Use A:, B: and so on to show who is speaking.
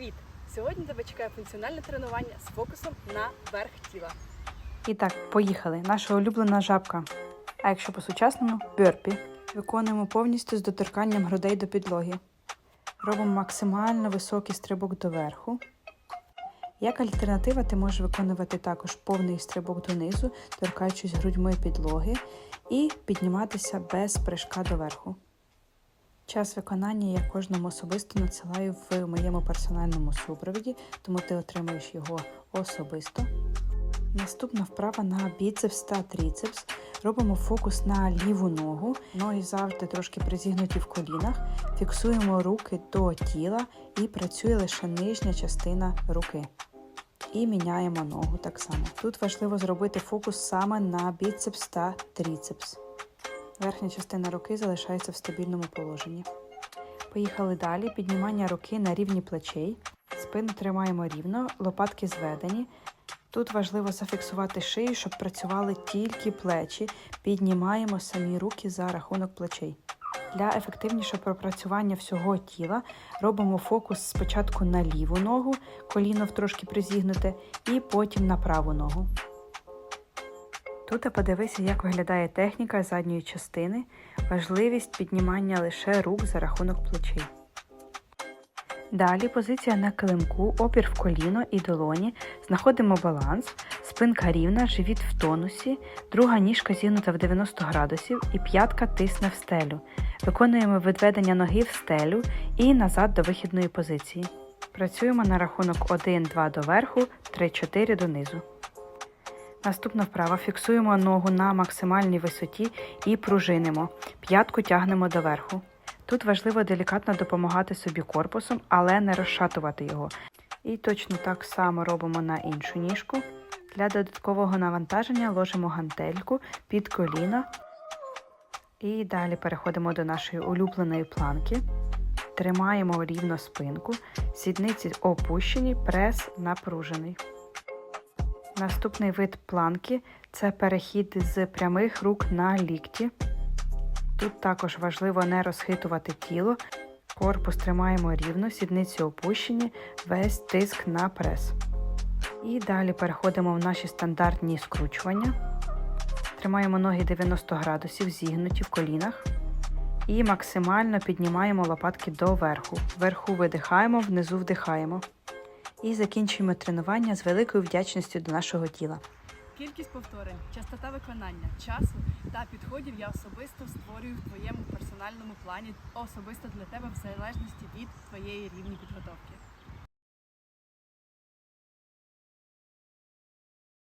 A: Привіт! Сьогодні тебе чекає функціональне тренування з фокусом на верх тіла.
B: І так, поїхали. Наша улюблена жабка. А якщо по-сучасному бьорпі. Виконуємо повністю з доторканням грудей до підлоги. Робимо максимально високий стрибок доверху. Як альтернатива, ти можеш виконувати також повний стрибок донизу, торкаючись грудьми підлоги, і підніматися без прыжка доверху. Час виконання я кожному особисто надсилаю в моєму персональному супровіді, тому ти отримаєш його особисто. Наступна вправа на біцепс та тріцепс. Робимо фокус на ліву ногу. Ноги завжди трошки призігнуті в колінах. Фіксуємо руки до тіла і працює лише нижня частина руки. І міняємо ногу так само. Тут важливо зробити фокус саме на біцепс та тріцепс. Верхня частина руки залишається в стабільному положенні. Поїхали далі. Піднімання руки на рівні плечей. Спину тримаємо рівно, лопатки зведені. Тут важливо зафіксувати шию, щоб працювали тільки плечі. Піднімаємо самі руки за рахунок плечей. Для ефективнішого пропрацювання всього тіла робимо фокус спочатку на ліву ногу, коліно трошки призігнуте, і потім на праву ногу. Тут подивися, як виглядає техніка задньої частини, важливість піднімання лише рук за рахунок плечей. Далі позиція на килимку, опір в коліно і долоні. Знаходимо баланс, спинка рівна, живіт в тонусі, друга ніжка зігнута в 90 градусів і п'ятка тисне в стелю. Виконуємо відведення ноги в стелю і назад до вихідної позиції. Працюємо на рахунок 1-2 доверху, 3-4 донизу. Наступна вправа. Фіксуємо ногу на максимальній висоті і пружинимо. П'ятку тягнемо доверху. Тут важливо делікатно допомагати собі корпусом, але не розшатувати його. І точно так само робимо на іншу ніжку. Для додаткового навантаження ложимо гантельку під коліно. І далі переходимо до нашої улюбленої планки. Тримаємо рівно спинку, сідниці опущені, прес напружений. Наступний вид планки це перехід з прямих рук на лікті. Тут також важливо не розхитувати тіло. Корпус тримаємо рівно, сідниці опущені, весь тиск на прес. І далі переходимо в наші стандартні скручування. Тримаємо ноги 90 градусів, зігнуті в колінах. І максимально піднімаємо лопатки доверху. Вверху видихаємо, внизу вдихаємо. І закінчуємо тренування з великою вдячністю до нашого тіла.
A: Кількість повторень, частота виконання, часу та підходів я особисто створюю в твоєму персональному плані, особисто для тебе в залежності від твоєї рівні підготовки.